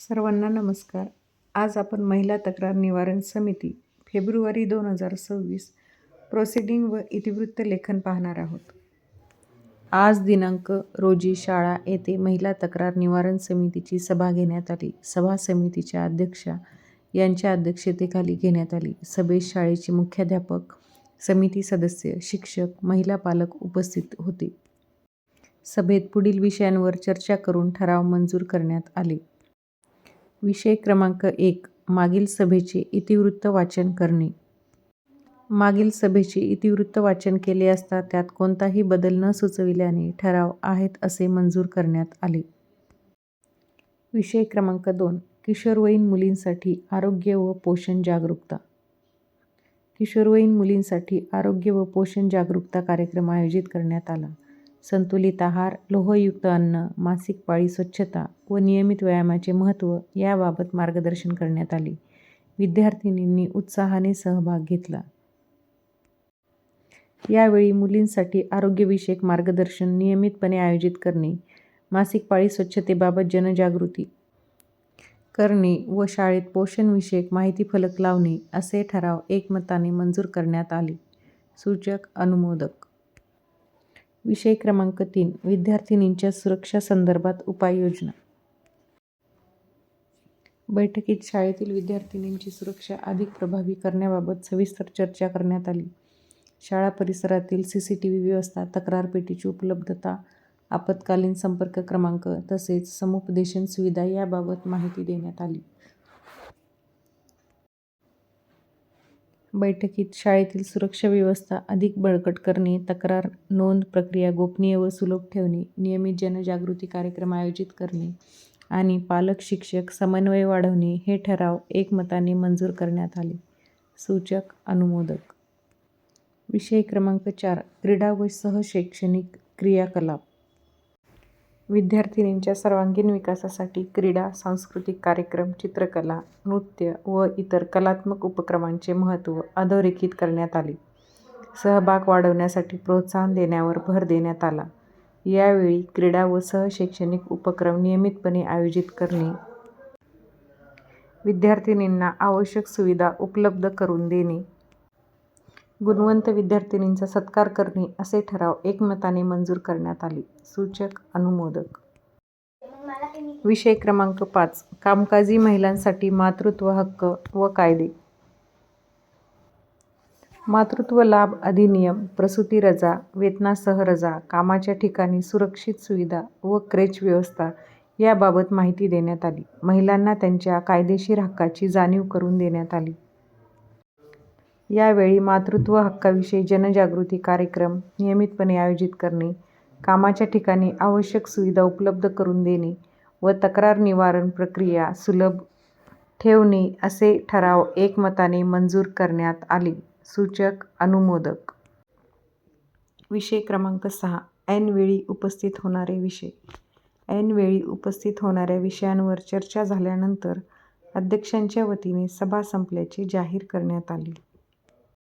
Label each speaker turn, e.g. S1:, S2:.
S1: सर्वांना नमस्कार. आज आपण महिला तक्रार निवारण समिती फेब्रुवारी दोन हजार सव्वीस प्रोसिडिंग व इतिवृत्त लेखन पाहणार आहोत. आज दिनांक रोजी शाळा येथे महिला तक्रार निवारण समितीची सभा घेण्यात आली. सभा समितीच्या अध्यक्षा यांच्या अध्यक्षतेखाली घेण्यात आली. सभेत शाळेचे मुख्याध्यापक समिती सदस्य शिक्षक महिला पालक उपस्थित होते. सभेत पुढील विषयांवर चर्चा करून ठराव मंजूर करण्यात आले. विषय क्रमांक एक मागील सभेचे इतिवृत्त वाचन करणे. मागील सभेचे इतिवृत्त वाचन केले असता त्यात कोणताही बदल न सुचविल्याने ठराव आहेत असे मंजूर करण्यात आले. विषय क्रमांक दोन किशोरवयीन मुलींसाठी आरोग्य व पोषण जागरूकता. किशोरवयीन मुलींसाठी आरोग्य व पोषण जागरूकता कार्यक्रम आयोजित करण्यात आला. संतुलित आहार लोहयुक्त अन्न मासिक पाळी स्वच्छता व नियमित व्यायामाचे महत्त्व याबाबत मार्गदर्शन करण्यात आले. विद्यार्थिनींनी उत्साहाने सहभाग घेतला. यावेळी मुलींसाठी आरोग्यविषयक मार्गदर्शन नियमितपणे आयोजित करणे मासिक पाळी स्वच्छतेबाबत जनजागृती करणे व शाळेत पोषणविषयक माहिती फलक लावणे असे ठराव एकमताने मंजूर करण्यात आले. सूचक अनुमोदक विषय क्रमांक तीन विद्यार्थिनींच्या सुरक्षा संदर्भात उपाययोजना. बैठकीत शाळेतील विद्यार्थिनींची सुरक्षा अधिक प्रभावी करण्याबाबत सविस्तर चर्चा करण्यात आली. शाळा परिसरातील सी सी टी व्ही व्यवस्था तक्रार पेटीची उपलब्धता आपत्कालीन संपर्क क्रमांक तसेच समुपदेशन सुविधा याबाबत माहिती देण्यात आली. बैठकीत शाळेतील सुरक्षा व्यवस्था अधिक बळकट करणे तक्रार नोंद प्रक्रिया गोपनीय व सुलभ ठेवणे नियमित जनजागृती कार्यक्रम आयोजित करणे आणि पालक शिक्षक समन्वय वाढवणे हे ठराव एकमताने मंजूर करण्यात आले. सूचक अनुमोदक. विषय क्रमांक चार क्रीडा व सहशैक्षणिक क्रियाकलाप. विद्यार्थिनींच्या सर्वांगीण विकासासाठी क्रीडा सांस्कृतिक कार्यक्रम चित्रकला नृत्य व इतर कलात्मक उपक्रमांचे महत्त्व अधोरेखित करण्यात आले. सहभाग वाढवण्यासाठी प्रोत्साहन देण्यावर भर देण्यात आला. यावेळी क्रीडा व सहशैक्षणिक उपक्रम नियमितपणे आयोजित करणे विद्यार्थिनींना आवश्यक सुविधा उपलब्ध करून देणे गुणवंत विद्यार्थिनींचा सत्कार करणे असे ठराव एकमताने मंजूर करण्यात आले. सूचक अनुमोदक. विषय क्रमांक पाच. कामकाजी महिलांसाठी मातृत्व हक्क व कायदे. मातृत्व लाभ अधिनियम प्रसूती रजा वेतनासह रजा कामाच्या ठिकाणी सुरक्षित सुविधा व क्रेच व्यवस्था याबाबत माहिती देण्यात आली. महिलांना त्यांच्या कायदेशीर हक्काची जाणीव करून देण्यात आली. यावेळी मातृत्व हक्काविषयी जनजागृती कार्यक्रम नियमितपणे आयोजित करणे कामाच्या ठिकाणी आवश्यक सुविधा उपलब्ध करून देणे व तक्रार निवारण प्रक्रिया सुलभ ठेवणे असे ठराव एकमताने मंजूर करण्यात आले. सूचक अनुमोदक. विषय क्रमांक सहा. ऐनवेळी उपस्थित होणारे विषय. ऐनवेळी उपस्थित होणाऱ्या विषयांवर चर्चा झाल्यानंतर अध्यक्षांच्या वतीने सभा संपल्याचे जाहीर करण्यात आले.